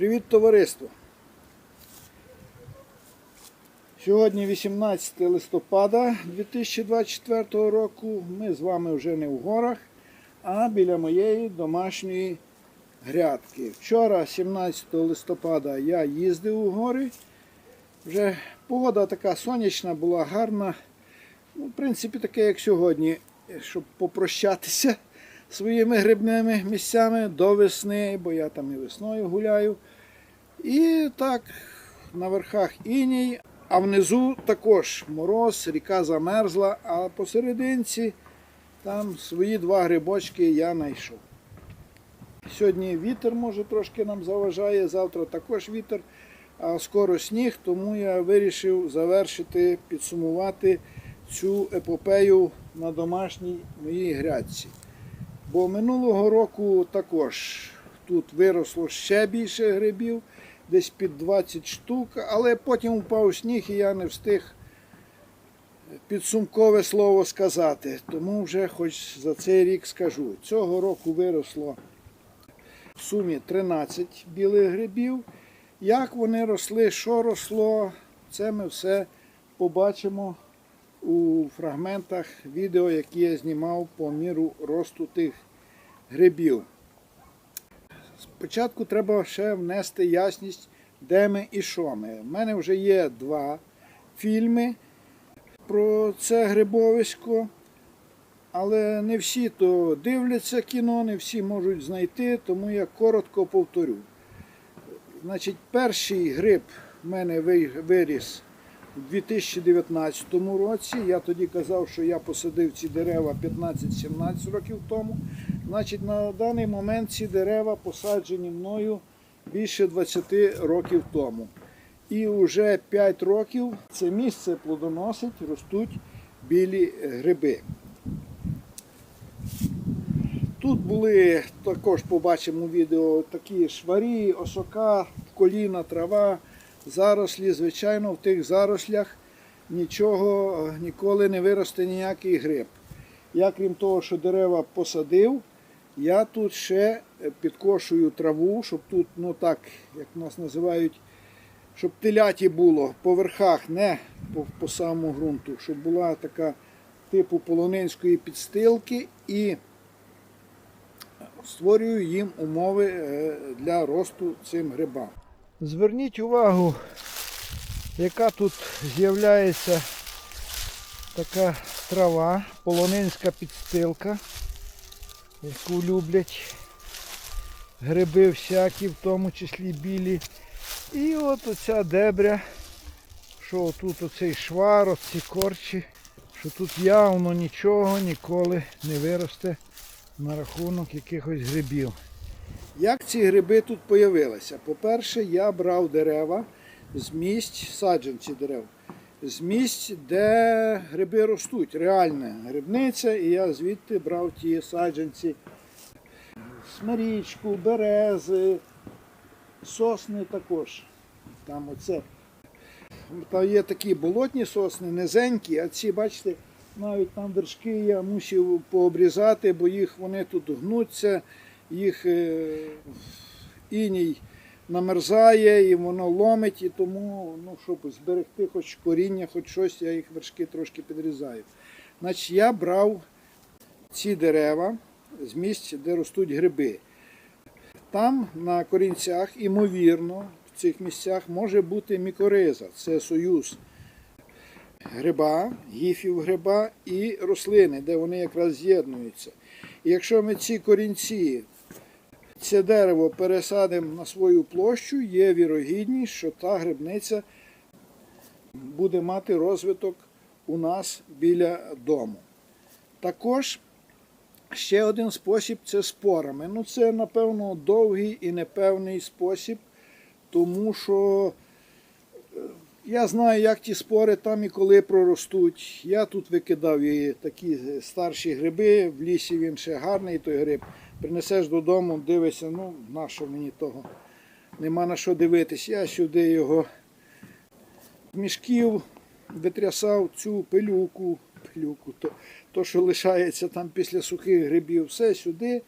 Привіт, товариство! Сьогодні 18 листопада 2024 року. Ми з вами вже не в горах, а біля моєї домашньої грядки. Вчора, 17 листопада, я їздив у гори. Вже погода така сонячна, була гарна. Ну, в принципі, таке, як сьогодні, щоб попрощатися своїми грибними місцями до весни, бо я там і весною гуляю. І так, на верхах іній, а внизу також мороз, ріка замерзла, а посерединці там свої два грибочки я знайшов. Сьогодні вітер може трошки нам заважає, завтра також вітер, а скоро сніг, тому я вирішив завершити, підсумувати цю епопею на домашній моїй грядці. Бо минулого року також тут виросло ще більше грибів, десь під 20 штук, але потім впав сніг і я не встиг підсумкове слово сказати. Тому вже хоч за цей рік скажу. Цього року виросло в сумі 13 білих грибів. Як вони росли, що росло, це ми все побачимо у фрагментах відео, які я знімав по міру росту тих грибів. Спочатку треба ще внести ясність, де ми і що ми. У мене вже є два фільми про це грибовисько, але не всі то дивляться кіно, не всі можуть знайти, тому я коротко повторю. Значить, перший гриб в мене виріс у 2019 році. Я тоді казав, що я посадив ці дерева 15-17 років тому. Значить, на даний момент ці дерева посаджені мною більше 20 років тому. І вже 5 років це місце плодоносить, ростуть білі гриби. Тут були, також побачимо у відео, такі шварі, осока, коліна, трава, зарослі. Звичайно, в тих зарослях нічого е, ніколи не виросте ніякий гриб. Я, крім того, що дерева посадив, я тут ще е, підкошую траву, щоб тут, ну так, як нас називають, щоб теляті було по верхах, не по, по самому ґрунту, щоб була така типу полонинської підстилки і створюю їм умови е, для росту цим грибам. Зверніть увагу, яка тут з'являється така трава, полонинська підстилка, яку люблять гриби всякі, в тому числі білі. І от оця дебря, що тут оцей швар, оці корчі, що тут явно нічого ніколи не виросте на рахунок якихось грибів. Як ці гриби тут появилися? По-перше, я брав дерева з місць, саджанці дерев, з місць, де гриби ростуть. Реальна грибниця, і я звідти брав ті саджанці. Смирічку, берези, сосни також. Там оце. Там є такі болотні сосни, низенькі, а ці, бачите, навіть там вершки я мусив пообрізати, бо їх вони тут гнуться, їх е, іній намерзає і воно ломить, і тому, ну, щоб зберегти хоч коріння, хоч щось, я їх вершки трошки підрізаю. Значить, я брав ці дерева з місць, де ростуть гриби. Там на корінцях, імовірно, в цих місцях може бути мікориза. Це союз гриба, гіфів гриба і рослини, де вони якраз з'єднуються. І якщо ми ці корінці, це дерево пересадимо на свою площу, є вірогідність, що та грибниця буде мати розвиток у нас біля дому. Також ще один спосіб це спорами. Ну, це, напевно, довгий і непевний спосіб, тому що е, я знаю, як ті спори там і коли проростуть. Я тут викидав і такі старші гриби, в лісі він ще гарний той гриб. Принесеш додому, дивишся, ну, на що мені того? Нема на що дивитись. Я сюди його з мішків витрясав цю пилюку, пилюку, то, то, що лишається там після сухих грибів, все сюди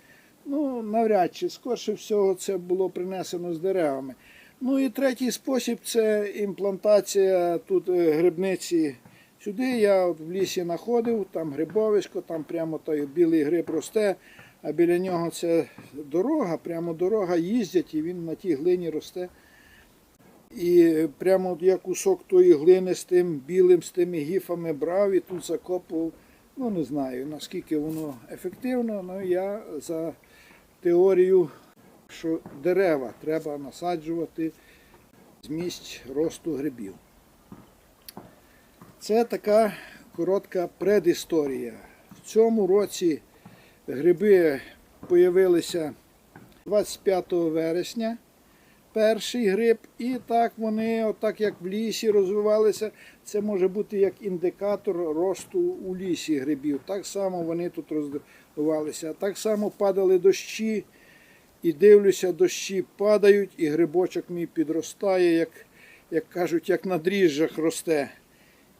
Ну, навряд чи, скорше всього, це було принесено з деревами. Ну і третій спосіб це імплантація тут е, грибниці. Сюди я в лісі знаходив, там грибовисько, там прямо той білий гриб росте, а біля нього це дорога, прямо дорога їздять і він на тій глині росте. І прямо от я кусок тої глини з тим білим, з тими гіфами брав і тут закопував. Ну не знаю наскільки воно ефективно, але я за теорію, що дерева треба насаджувати з місць росту грибів. Це така коротка предісторія. В цьому році гриби появилися 25 вересня. Перший гриб, і так вони, отак як в лісі розвивалися, це може бути як індикатор росту у лісі грибів. Так само вони тут розвивалися. Так само падали дощі, і дивлюся, дощі падають, і грибочок мій підростає, як, як кажуть, як на дріжджах росте.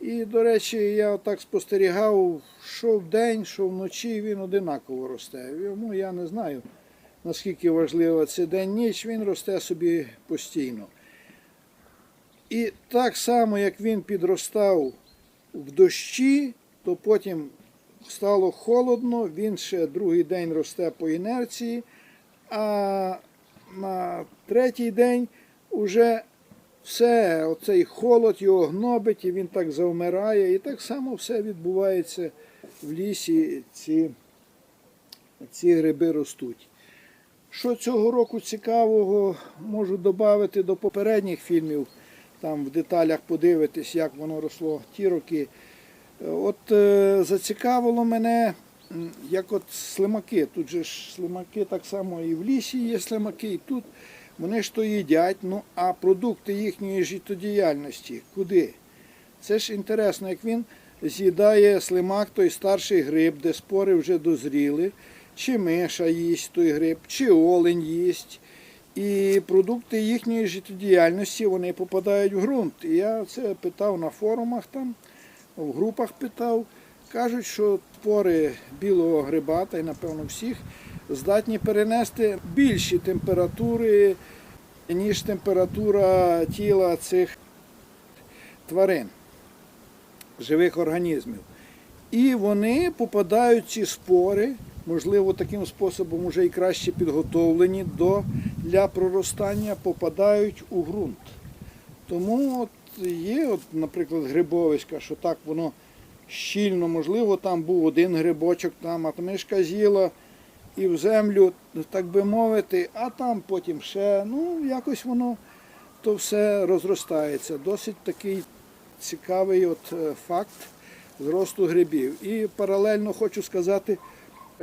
І, до речі, я отак спостерігав, що вдень, що вночі він одинаково росте. Йому я не знаю, наскільки важливо це день-ніч, він росте собі постійно. І так само, як він підростав в дощі, то потім стало холодно, він ще другий день росте по інерції, а на третій день вже все, оцей холод його гнобить, і він так завмирає. І так само все відбувається в лісі, ці, ці гриби ростуть. Що цього року цікавого можу додати до попередніх фільмів, там в деталях подивитись, як воно росло ті роки. От е, зацікавило мене, як от слимаки. Тут же ж слимаки так само і в лісі є слимаки, і тут. Вони ж то їдять, ну а продукти їхньої життєдіяльності куди? Це ж інтересно, як він з'їдає слимак той старший гриб, де спори вже дозріли, чи миша їсть той гриб, чи олень їсть. І продукти їхньої життєдіяльності вони попадають в ґрунт. І я це питав на форумах там, в групах питав. Кажуть, що спори білого гриба, та й напевно всіх, здатні перенести більші температури, ніж температура тіла цих тварин, живих організмів. І вони попадають ці спори, можливо, таким способом вже і краще підготовлені до, для проростання, попадають у ґрунт. Тому от є, от, наприклад, грибовиська, що так воно щільно, можливо, там був один грибочок, там, а мишка з'їла і в землю, так би мовити, а там потім ще, ну, якось воно то все розростається. Досить такий цікавий от е, факт зросту грибів. І паралельно хочу сказати,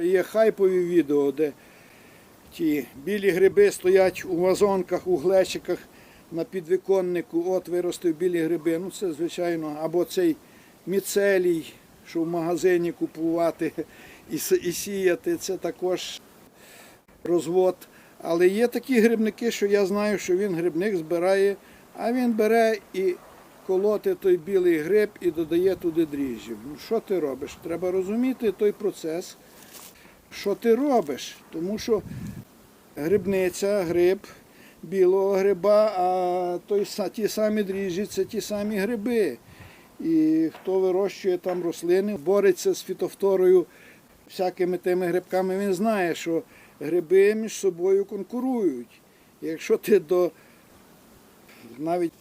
є хайпові відео, де ті білі гриби стоять у вазонках, у глечиках на підвіконнику, от виростив білі гриби. Ну це звичайно, або цей міцелій, що в магазині купувати і, сіяти, це також розвод. Але є такі грибники, що я знаю, що він грибник збирає, а він бере і колоти той білий гриб і додає туди дріжджів. Ну що ти робиш? Треба розуміти той процес, що ти робиш. Тому що грибниця, гриб білого гриба, а той, ті самі дріжджі це ті самі гриби. І хто вирощує там рослини, бореться з фітофторою, всякими тими грибками, він знає, що гриби між собою конкурують. Якщо ти до навіть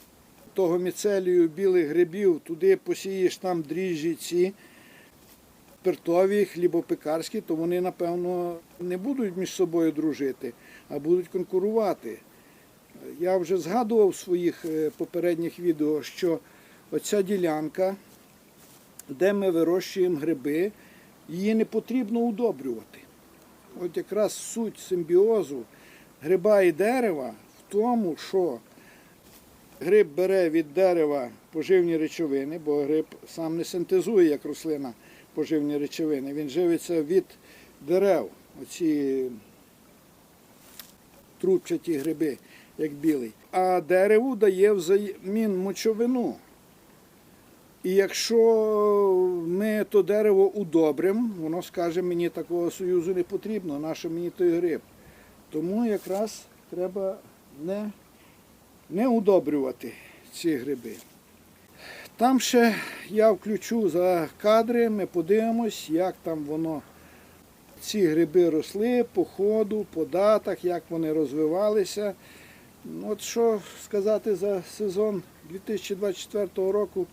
того міцелію білих грибів туди посієш там дріжджі ці спиртові, хлібопекарські, то вони, напевно, не будуть між собою дружити, а будуть конкурувати. Я вже згадував в своїх е, попередніх відео, що оця ділянка, де ми вирощуємо гриби, її не потрібно удобрювати. От якраз суть симбіозу гриба і дерева в тому, що гриб бере від дерева поживні речовини, бо гриб сам не синтезує, як рослина, поживні речовини. Він живиться від дерев, оці трубчаті гриби, як білий. А дереву дає взамін мочовину. І якщо ми то дерево удобримо, воно скаже, мені такого союзу не потрібно, нащо мені той гриб. Тому якраз треба не, не удобрювати ці гриби. Там ще я включу за кадри, ми подивимось, як там воно, ці гриби росли по ходу, по датах, як вони розвивалися. От що сказати за сезон 2024 року,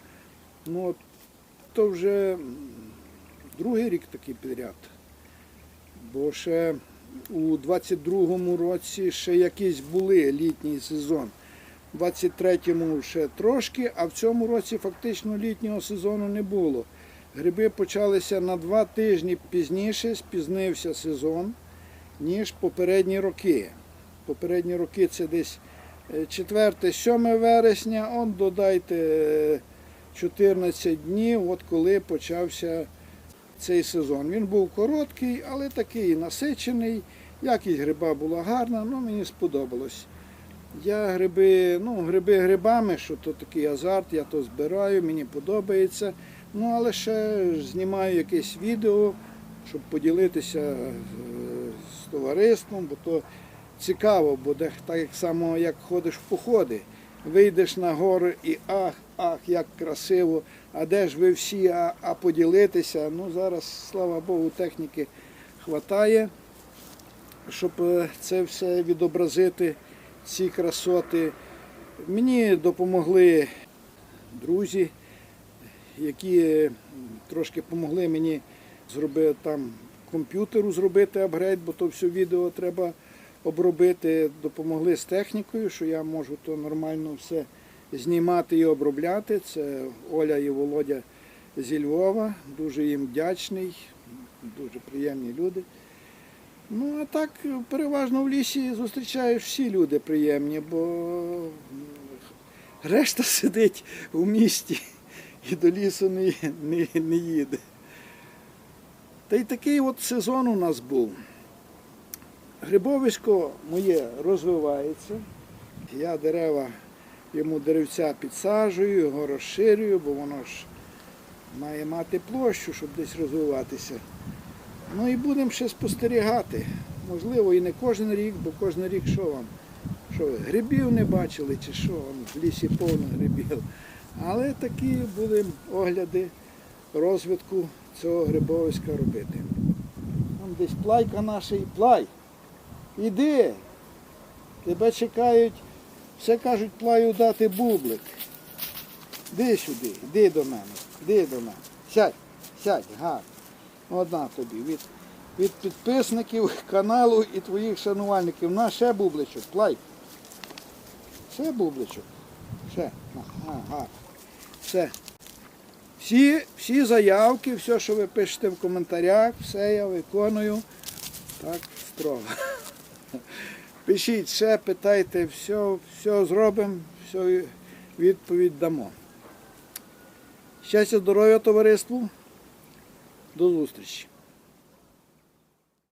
ну от, то вже другий рік такий підряд. Бо ще у 22-му році ще якісь були літній сезон. У 23-му ще трошки, а в цьому році фактично літнього сезону не було. Гриби почалися на два тижні пізніше, спізнився сезон, ніж попередні роки. Попередні роки це десь 4-7 вересня, он додайте е, 14 днів, от коли почався цей сезон. Він був короткий, але такий насичений. Якість гриба була гарна, ну мені сподобалось. Я гриби, ну, гриби грибами, що то такий азарт, я то збираю, мені подобається. Ну, але ще знімаю якесь відео, щоб поділитися е, з товариством, бо то цікаво, бо так само, як ходиш в походи. Вийдеш на гори і ах, ах, як красиво, а де ж ви всі, а, а поділитися. Ну, зараз, слава Богу, техніки хватає, щоб е, це все відобразити, ці красоти. Мені допомогли друзі, які е, трошки допомогли мені зробити там комп'ютеру зробити апгрейд, бо то все відео треба обробити. Допомогли з технікою, що я можу то нормально все знімати і обробляти. Це Оля і Володя зі Львова. Дуже їм вдячний, дуже приємні люди. Ну, а так переважно в лісі зустрічаєш всі люди приємні, бо решта сидить у місті і до лісу не, не, не їде. Та й такий от сезон у нас був. Грибовисько моє розвивається. Я дерева йому деревця підсаджую, його розширюю, бо воно ж має мати площу, щоб десь розвиватися. Ну і будемо ще спостерігати. Можливо, і не кожен рік, бо кожен рік що вам? Що ви, грибів не бачили чи що? В лісі повно грибів. Але такі будемо огляди розвитку цього грибовиська робити. Там десь плайка наша і плай. Іди. Тебе чекають, все кажуть, плаю дати бублик. Іди сюди, іди до мене, іди до мене. Сядь, сядь, гарно. Одна тобі. Від, від підписників каналу і твоїх шанувальників. На ще бубличок, плай. Ще бубличок. Ще. Гарно. Все. Всі, всі заявки, все, що ви пишете в коментарях, все я виконую так строго. Пишіть ще, питайте, все, все зробимо, все відповідь дамо. Щастя, здоров'я товариству. До зустрічі.